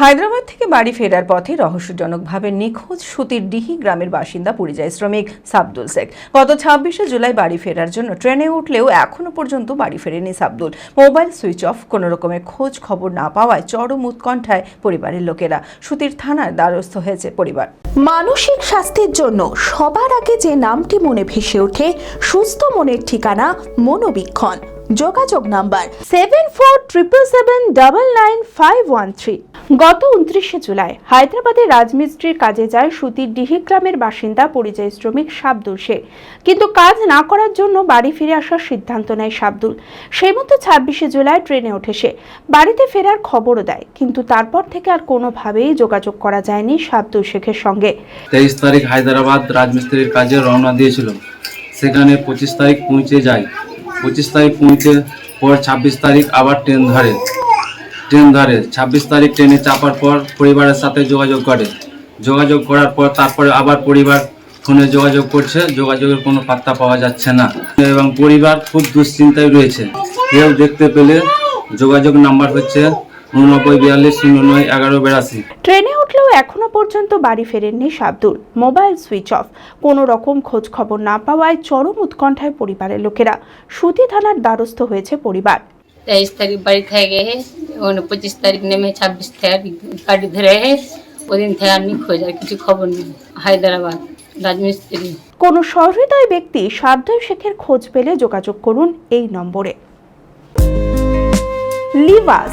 হায়দ্রাবাদ থেকে বাড়ি ফেরার পথে রহস্যজনকভাবে নিখোঁজ সুতির ডিহি গ্রামের বাসিন্দা পরিযায়ী শ্রমিক সাবদুল শেখ। গত ছাব্বিশে জুলাই বাড়ি ফেরার জন্য ট্রেনে উঠলেও এখনও পর্যন্ত বাড়ি ফেরেনি সাবদুল। মোবাইল সুইচ অফ, কোনো রকমের খোঁজ খবর না পাওয়ায় চরম উৎকণ্ঠায় পরিবারের লোকেরা সুতির থানার দ্বারস্থ হয়েছে পরিবার। মানসিক স্বাস্থ্যের জন্য সবার আগে যে নামটি মনে ভেসে ওঠে, সুস্থ মনের ঠিকানা মনোবীক্ষণ। যোগাযোগ number seven four triple seven double nine five one three গত উনত্রিশে জুলাই হায়দ্রাবাদের রাজমিস্ত্রির কাজে যায় সুতির ডিহি গ্রামের বাসিন্দা পরিযায়ী শ্রমিক শাবদুল শেখ। কিন্তু কাজ না করার জন্য বাড়ি ফিরে আসার সিদ্ধান্ত নেয় শাবদুল। সেই মতো ছাব্বিশে জুলাই ট্রেনে ওঠে সে। বাড়িতে ফেরার খবরও দেয়, কিন্তু তারপর থেকে আর কোনোভাবেই যোগাযোগ করা যায়নি শাবদুল শেখের সঙ্গে। তেইশ তারিখ হায়দ্রাবাদ রাজমিস্ত্রির কাজে রওনা দিয়েছিল। সেখানে পঁচিশ তারিখ পৌঁছে যায়। পঁচিশ তারিখ পৌঁছে পর ছাব্বিশ তারিখ আবার ট্রেন ধরে। ট্রেন ধরে। ছাব্বিশ তারিখ ট্রেনে চাপার পর পরিবারের সাথে যোগাযোগ করে। যোগাযোগ করার পর তারপরে আবার পরিবার ফোনে যোগাযোগ করছে। যোগাযোগের কোনো পাত্তা পাওয়া যাচ্ছে না। এবং পরিবার খুব দুশ্চিন্তায় রয়েছে। কেউ দেখতে পেলে যোগাযোগ নাম্বার হচ্ছে উননব্বই বিয়াল্লিশ শূন্য নয় এগারো ট্রেনে উঠলেও এখনও পর্যন্ত বাড়ি ফেরেননি শাব্দুল। Mobile switch off. কোনো রকম খোঁজ খবর না পাওয়ায় চরম উৎকণ্ঠায় পরিবারের লোকেরা। সুতি থানার দ্বারস্থ হয়েছে পরিবার। তেইশ তারিখ বাড়ি থেকে ওখানে পঁচিশ তারিখ নেমে ছাব্বিশ তারিখ গাড়ি ধরে ওদিন থেকে আর কিছু খবর নেই হায়দ্রাবাদ রাজমিস্ত্রি। কোনো সহৃদয় ব্যক্তি শার্দয় শেখের খোঁজ পেলে যোগাযোগ করুন এই নম্বরে। লিভাস